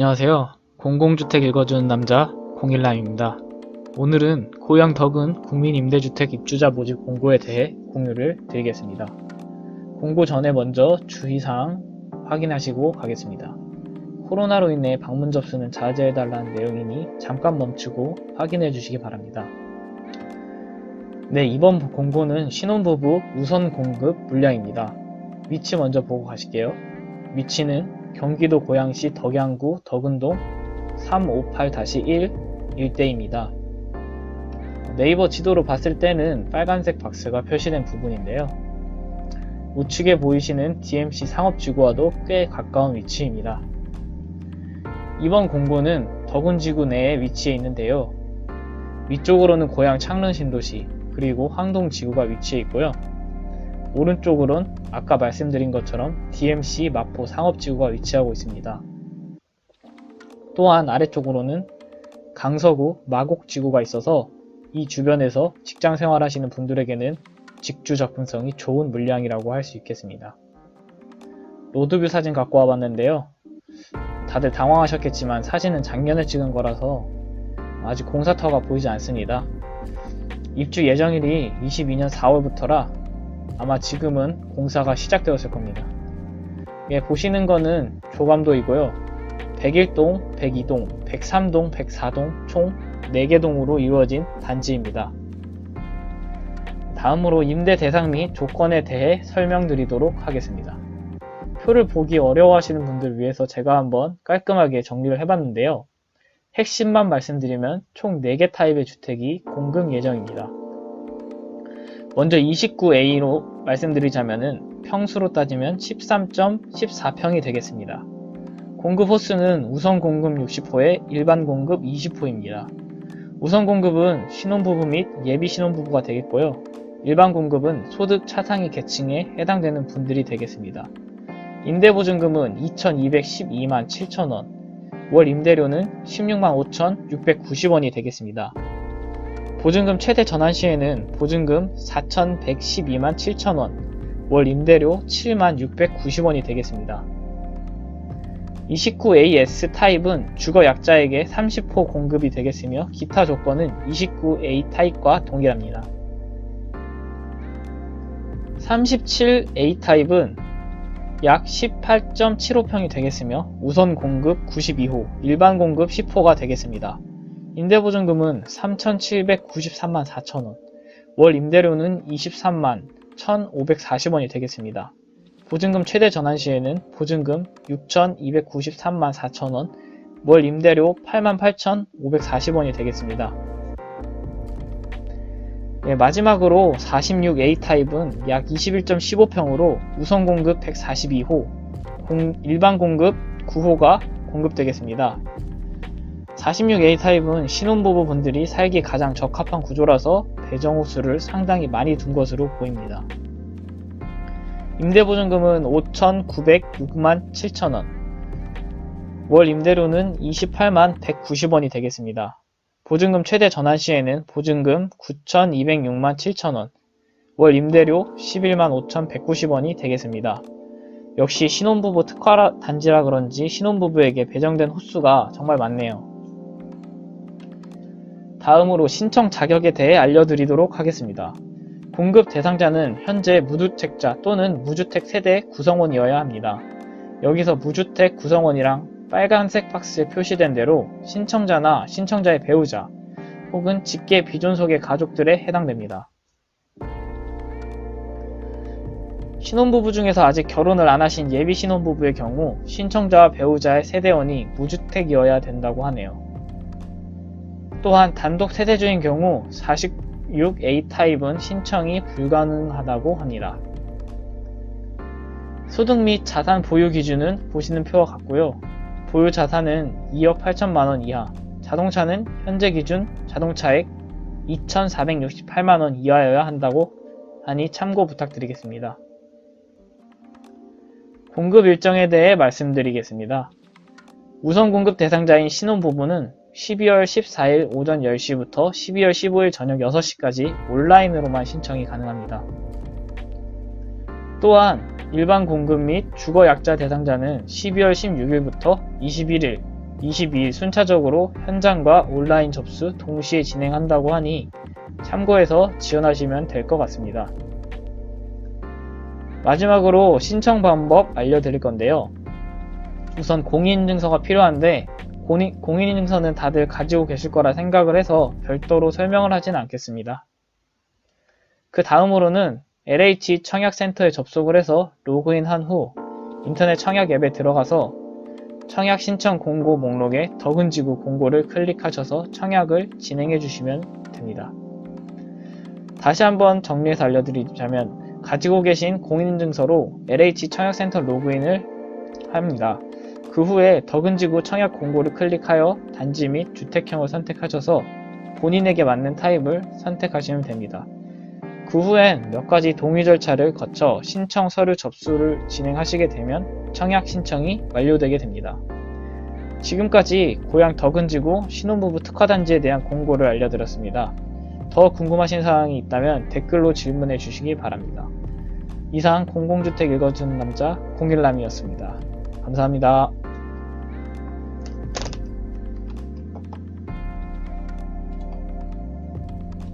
안녕하세요. 공공주택 읽어주는 남자 공일남입니다. 오늘은 고양 덕은 국민임대주택 입주자 모집 공고에 대해 공유를 드리겠습니다. 공고 전에 먼저 주의사항 확인하시고 가겠습니다. 코로나로 인해 방문 접수는 자제해달라는 내용이니 잠깐 멈추고 확인해 주시기 바랍니다. 네, 이번 공고는 신혼부부 우선 공급 물량입니다. 위치 먼저 보고 가실게요. 위치는 경기도 고양시 덕양구 덕은동 358-1 일대입니다. 네이버 지도로 봤을 때는 빨간색 박스가 표시된 부분인데요. 우측에 보이시는 DMC 상업지구와도 꽤 가까운 위치입니다. 이번 공고는 덕운지구 내에 위치해 있는데요. 위쪽으로는 고양 창릉 신도시, 그리고 황동지구가 위치해 있고요. 오른쪽으론 아까 말씀드린 것처럼 DMC 마포 상업지구가 위치하고 있습니다. 또한 아래쪽으로는 강서구 마곡지구가 있어서 이 주변에서 직장 생활하시는 분들에게는 직주 접근성이 좋은 물량이라고 할 수 있겠습니다. 로드뷰 사진 갖고 와봤는데요. 다들 당황하셨겠지만 사진은 작년에 찍은 거라서 아직 공사터가 보이지 않습니다. 입주 예정일이 22년 4월부터라 아마 지금은 공사가 시작되었을 겁니다. 예, 보시는 거는 조감도이고요. 101동, 102동, 103동, 104동 총 4개 동으로 이루어진 단지입니다. 다음으로 임대 대상 및 조건에 대해 설명드리도록 하겠습니다. 표를 보기 어려워하시는 분들 위해서 제가 한번 깔끔하게 정리를 해봤는데요. 핵심만 말씀드리면 총 4개 타입의 주택이 공급 예정입니다. 먼저 29A로 말씀드리자면은 평수로 따지면 13.14평이 되겠습니다. 공급 호수는 우선 공급 60호에 일반 공급 20호입니다. 우선 공급은 신혼부부 및 예비 신혼부부가 되겠고요. 일반 공급은 소득 차상위 계층에 해당되는 분들이 되겠습니다. 임대보증금은 2,212만 7천원, 월 임대료는 16만 5,690원이 되겠습니다. 보증금 최대 전환 시에는 보증금 4,112만 7천원, 월 임대료 7만 690원이 되겠습니다. 29AS 타입은 주거 약자에게 30호 공급이 되겠으며 기타 조건은 29A 타입과 동일합니다. 37A 타입은 약 18.75평이 되겠으며 우선 공급 92호, 일반 공급 10호가 되겠습니다. 임대보증금은 3,793만 4천원, 월 임대료는 23만 1,540원이 되겠습니다. 보증금 최대 전환 시에는 보증금 6,293만 4천원, 월 임대료 8만 8,540원이 되겠습니다. 네, 마지막으로 46A 타입은 약 21.15평으로 우선 공급 142호, 공, 일반 공급 9호가 공급되겠습니다. 46A 타입은 신혼부부 분들이 살기 가장 적합한 구조라서 배정 호수를 상당히 많이 둔 것으로 보입니다. 임대보증금은 5,906만 7천원, 월 임대료는 28만 190원이 되겠습니다. 보증금 최대 전환 시에는 보증금 9,206만 7천원, 월 임대료 11만 5,190원이 되겠습니다. 역시 신혼부부 특화 단지라 그런지 신혼부부에게 배정된 호수가 정말 많네요. 다음으로 신청 자격에 대해 알려드리도록 하겠습니다. 공급 대상자는 현재 무주택자 또는 무주택 세대 구성원이어야 합니다. 여기서 무주택 구성원이랑 빨간색 박스에 표시된 대로 신청자나 신청자의 배우자 혹은 직계 비존속의 가족들에 해당됩니다. 신혼부부 중에서 아직 결혼을 안 하신 예비 신혼부부의 경우 신청자와 배우자의 세대원이 무주택이어야 된다고 하네요. 또한 단독 세대주인 경우 46A 타입은 신청이 불가능하다고 합니다. 소득 및 자산 보유 기준은 보시는 표와 같고요. 보유 자산은 2억 8천만 원 이하, 자동차는 현재 기준 자동차액 2,468만 원 이하여야 한다고 하니 참고 부탁드리겠습니다. 공급 일정에 대해 말씀드리겠습니다. 우선 공급 대상자인 신혼부부는 12월 14일 오전 10시부터 12월 15일 저녁 6시까지 온라인으로만 신청이 가능합니다. 또한 일반 공급 및 주거 약자 대상자는 12월 16일부터 21일 22일 순차적으로 현장과 온라인 접수 동시에 진행한다고 하니 참고해서 지원하시면 될 것 같습니다. 마지막으로 신청 방법 알려드릴 건데요. 우선 공인인증서가 필요한데 공인, 공인인증서는 다들 가지고 계실 거라 생각을 해서 별도로 설명을 하진 않겠습니다. 그 다음으로는 LH 청약센터에 접속을 해서 로그인한 후 인터넷 청약 앱에 들어가서 청약 신청 공고 목록에 덕은지구 공고를 클릭하셔서 청약을 진행해 주시면 됩니다. 다시 한번 정리해서 알려드리자면 가지고 계신 공인인증서로 LH 청약센터 로그인을 합니다. 그 후에 덕은지구 청약 공고를 클릭하여 단지 및 주택형을 선택하셔서 본인에게 맞는 타입을 선택하시면 됩니다. 그 후엔 몇 가지 동의 절차를 거쳐 신청 서류 접수를 진행하시게 되면 청약 신청이 완료되게 됩니다. 지금까지 고향 덕은지구 신혼부부 특화단지에 대한 공고를 알려드렸습니다. 더 궁금하신 사항이 있다면 댓글로 질문해 주시기 바랍니다. 이상 공공주택 읽어주는 남자 공일남이었습니다. 감사합니다.